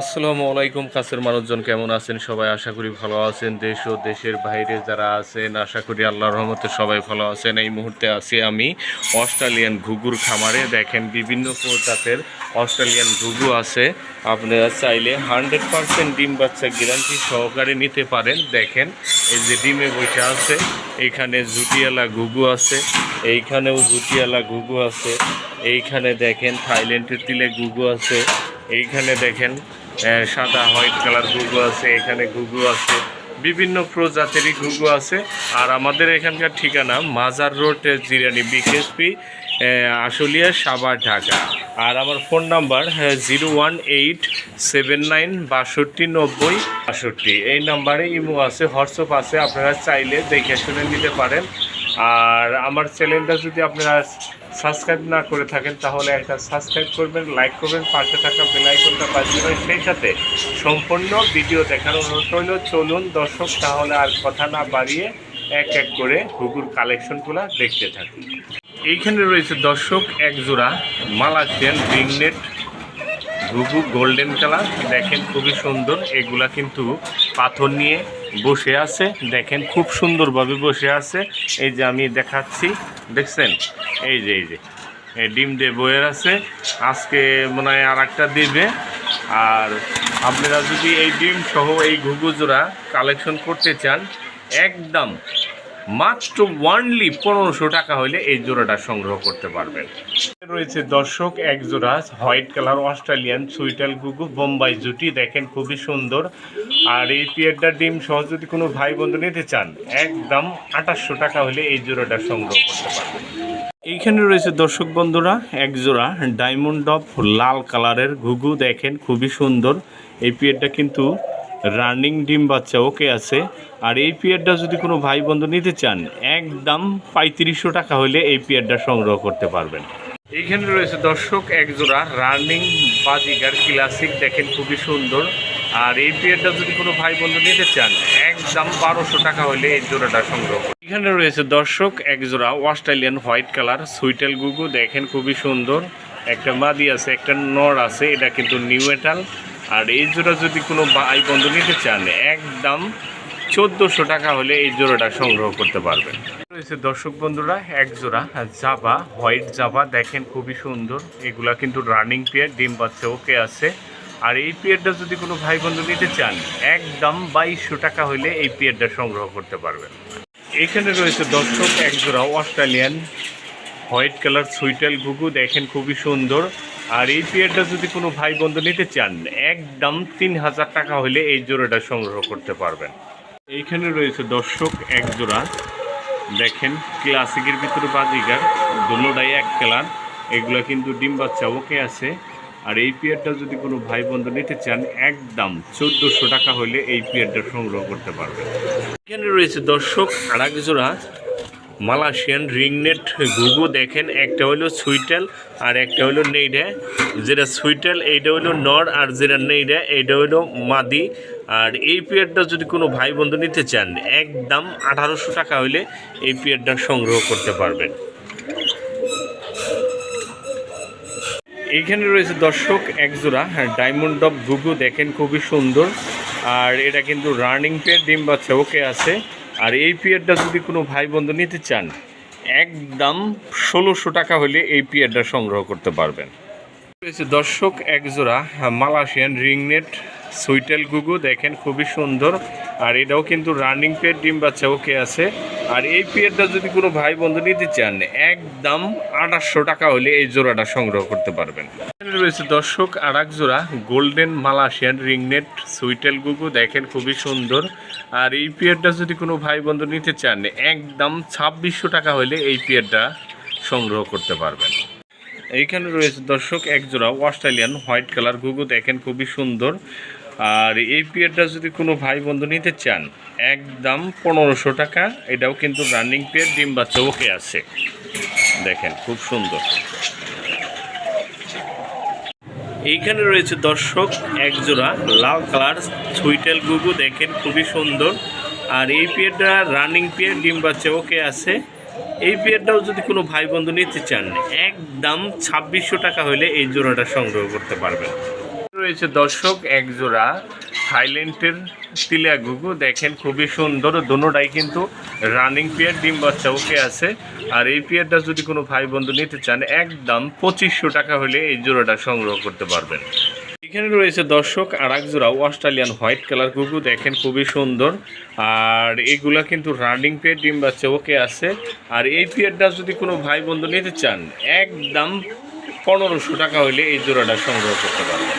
আসসালামু আলাইকুম, কাছের মানুষজন কেমন আছেন? সবাই আশা করি ভালো আছেন। দেশ ও দেশের বাইরে যারা আছেন, আশা করি আল্লাহর রহমতে সবাই ভালো আছেন। এই মুহূর্তে আছি আমি অস্ট্রেলিয়ান ঘুঘুর খামারে। দেখেন, বিভিন্ন প্রজাতের অস্ট্রেলিয়ান ঘুঘু আছে। আপনারা চাইলে হান্ড্রেড পার্সেন্ট ডিম বাচ্চা গ্যারান্টি সহকারে নিতে পারেন। দেখেন, এই যে ডিমে বসে আছে, এইখানে জুটিয়ালা ঘুঘু আছে, এইখানেও জুটিয়ালা ঘুঘু আছে, এইখানে দেখেন থাইল্যান্ডের তিলে ঘুঘু আছে, এইখানে দেখেন সাদা, হোয়াইট কালার ঘুঘু আছে, এখানে ঘুঘু আছে, বিভিন্ন প্রজাতিরই ঘুঘু আছে। আর আমাদের এখানকার ঠিকানা মাজার রোড জিরানি বিকেএসপি আশুলিয়া সাভার ঢাকা। আর আমার phone number zero one eight seven nine বাষট্টি নব্বই বাষট্টি। এই নাম্বারে ইমো আছে, হোয়াটসঅ্যাপ আছে, আপনারা চাইলে দেখে শুনে নিতে পারেন। আর আমার চ্যানেলটা যদি আপনারা সাবস্ক্রাইব না করে থাকেন, তাহলে একটা সাবস্ক্রাইব করবেন লাইক করবেন, পাশে থাকা বেল আইকনটা বাজিয়ে সেই সাথে সম্পূর্ণ ভিডিও দেখার অনুরোধ চলুন দর্শক, তাহলে আর কথা না বাড়িয়ে এক এক করে ঘুঘুর কালেকশনগুলো দেখতে থাকি। এইখানে রয়েছে দর্শক, এক জোড়া মালয়েশিয়ান রিংনেট ঘুঘু গোল্ডেন কালার দেখেন, খুবই সুন্দর। এগুলা কিন্তু পাথর নিয়ে বসে আছে। দেখেন, খুব সুন্দরভাবে বসে আছে। এই যে আমি দেখাচ্ছি, দেখছেন? এই যে এই যে। ডিম দিয়ে বইয়ের আছে। আজকে মনে হয় আর একটা দেবে। আর আপনারা যদি এই ডিম সহ এই ঘুঘুজোড়া কালেকশন করতে চান, একদম মাত্র ওয়ানলি পনেরোশো টাকা হলে এই জোড়াটা সংগ্রহ করতে পারবেন। রয়েছে দর্শক, এক জোড়া হোয়াইট কালার অস্ট্রেলিয়ান সুইটাল গুগু বোম্বাই জুটি, দেখেন খুবই সুন্দর। আর এই পিয়ারটা ডিম সহ যদি কোনো ভাই বন্ধু নিতে চান, একদম আঠাশশো টাকা হলে এই জোড়াটা সংগ্রহ করতে পারবেন। এইখানে রয়েছে দর্শক বন্ধুরা, এক জোড়া ডায়মন্ড অফ লাল কালারের ঘুঘু দেখেন খুবই সুন্দর। এই পিয়ারটা কিন্তু রানিং ডিম বাচ্চা, ওকে আছে। আর এই পিয়ারটা যদি কোনো ভাই বন্ধু নিতে চান, একদম পঁয়ত্রিশশো টাকা হলে এই পিয়ারটা সংগ্রহ করতে পারবেন। এইখানে রয়েছে দর্শক, এক জোড়া রানিং বাজিগার ক্লাসিক, দেখেন খুবই সুন্দর। আর এই পিয়ারটা যদি কোনো ভাই বন্ধু নিতে চান, একদম বারোশো টাকা হলে এই জোড়াটা সংগ্রহ এখানে রয়েছে দর্শক একজোড়া অস্ট্রেলিয়ান হোয়াইট কালার সুইটেল গুগু, দেখেন খুবই সুন্দর। একটা মাদি আছে, একটা নর আছে, এটা কিন্তু নিউ মেটাল। আর এই জোড়া যদি কোনো ভাই বন্ধু নিতে চান, একদম চোদ্দোশো টাকা হলে এই জোড়াটা সংগ্রহ করতে পারবেন। রয়েছে দর্শক বন্ধুরা, এক জোড়া, জাবা, হোয়াইট জাবা, দেখেন খুবই সুন্দর। এগুলা কিন্তু রানিং পেয়ার, ডিম বাচ্চা ওকে আছে। আর এই পেয়ারটা যদি কোনো ভাই বন্ধু নিতে চান, একদম বাইশশো টাকা হলে এই পেয়ারটা সংগ্রহ করতে পারবেন। এখানে রয়েছে দর্শক, এক জোড়া অস্ট্রেলিয়ান হোয়াইট কালার সুইটাল ঘুঘু, দেখেন খুবই সুন্দর। আর এই পেয়ারটা যদি কোনো ভাই বন্ধু নিতে চান, একদম তিন হাজার টাকা হলে এই জোড়াটা সংগ্রহ করতে পারবেন। এইখানে রয়েছে দর্শক, এক জোড়া। দেখেন, ক্লাসিকের ভিতরে বাজিগার দুটাই এক কালার। এগুলো কিন্তু ডিম বাচ্চা, ওকে আছে। আর এই পেয়ারটা যদি কোনো ভাই বন্ধু নিতে চান, একদম চোদ্দোশো টাকা হলে এই পেয়ারটা সংগ্রহ করতে পারবেন। এখানে রয়েছে দর্শক আর এক জোড়া। মালয়েশিয়ান রিংনেট ঘুঘু দেখেন, একটা হলো সুইটেল আর একটা হলো নেইডা যেটা সুইটেল এইটা হলো নর আর যেটা নেইডা এইটা হলো মাদি আর এই পেয়ারটা যদি কোনো ভাই বন্ধু নিতে চান, একদম আঠারোশো টাকা হলে এই পেয়ারটা সংগ্রহ করতে পারবেন। এইখানে রয়েছে দর্শক একজোড়া ডায়মন্ড অফ ঘুঘু দেখেন, খুবই সুন্দর। আর এটা কিন্তু রানিং পেয়ার ডিম বাচ্চা ওকে আছে। আর এই পিয়ারটা যদি কোনো ভাই বন্ধু নিতে চান, একদম ষোলোশো টাকা হলে এই পিয়ারটা সংগ্রহ করতে পারবেন। রয়েছে দর্শক, একজোড়া মালয়েশিয়ান রিংনেট সুইটেল গুগু দেখেন খুবই সুন্দর। আর এটাও কিন্তু রানিং পেয়ার ডিম বাচ্চা ওকে আছে। আর এই পেয়ারটা যদি কোনো ভাই বন্ধু নিতে চান একদম আঠাশশো টাকা হলে এই জোড়াটা সংগ্রহ করতে পারবেন। রয়েছে দর্শক আর এক জোড়া গোল্ডেন মালয়েশিয়ান রিংনেট সুইটেল গুগু দেখেন খুবই সুন্দর। আর এই পেয়ারটা যদি কোনো ভাই বন্ধু নিতে চান একদম ছাব্বিশশো টাকা হলে এই পেয়ারটা সংগ্রহ করতে পারবেন। এইখানে রয়েছে দর্শক এক জোড়া অস্ট্রেলিয়ান হোয়াইট কালার ঘুঘু দেখেন খুবই সুন্দর। আর এই পেয়ারটা যদি কোনো ভাই বন্ধু নিতে চান, একদম পনেরোশো টাকা, এটাও কিন্তু রানিং পেয়ার, ডিম বাচ্চা ওকে আছে। দেখেন, খুব সুন্দর। এইখানে রয়েছে দর্শক, একজোড়া লাল কালার সুইটেল গুগু, দেখেন, খুবই সুন্দর। আর এই পেয়ারটা রানিং পেয়ার, ডিম বাচ্চা ওকে আছে। এই পেয়ারটাও যদি কোনো ভাই বন্ধু নিতে চান, একদম ছাব্বিশশো টাকা হলে এই জোড়াটা সংগ্রহ করতে পারবেন। রয়েছে দর্শক এক জোড়া থাইল্যান্ডের তিলিয়া ঘুঘু। দেখেন, খুবই সুন্দর। দোনোটাই কিন্তু রানিং পেয়ার, ডিম বাচ্চা ওকে আছে। আর এই পেয়ারটা যদি কোনো ভাই বন্ধু নিতে চান, একদম পঁচিশশো টাকা হলে এই জোড়াটা সংগ্রহ করতে পারবেন। এখানে রয়েছে দর্শক আর এক জোড়া অস্ট্রেলিয়ান হোয়াইট কালার কুকু দেখেন, খুবই সুন্দর। আর এগুলা কিন্তু রানিং পেয়ার, ডিম বাচ্চা ওকে আছে। আর এই পেয়ারটা যদি কোনো ভাই বন্ধু নিতে চান, একদম পনেরোশো টাকা হলে এই জোড়াটা সংগ্রহ করতে পারবেন।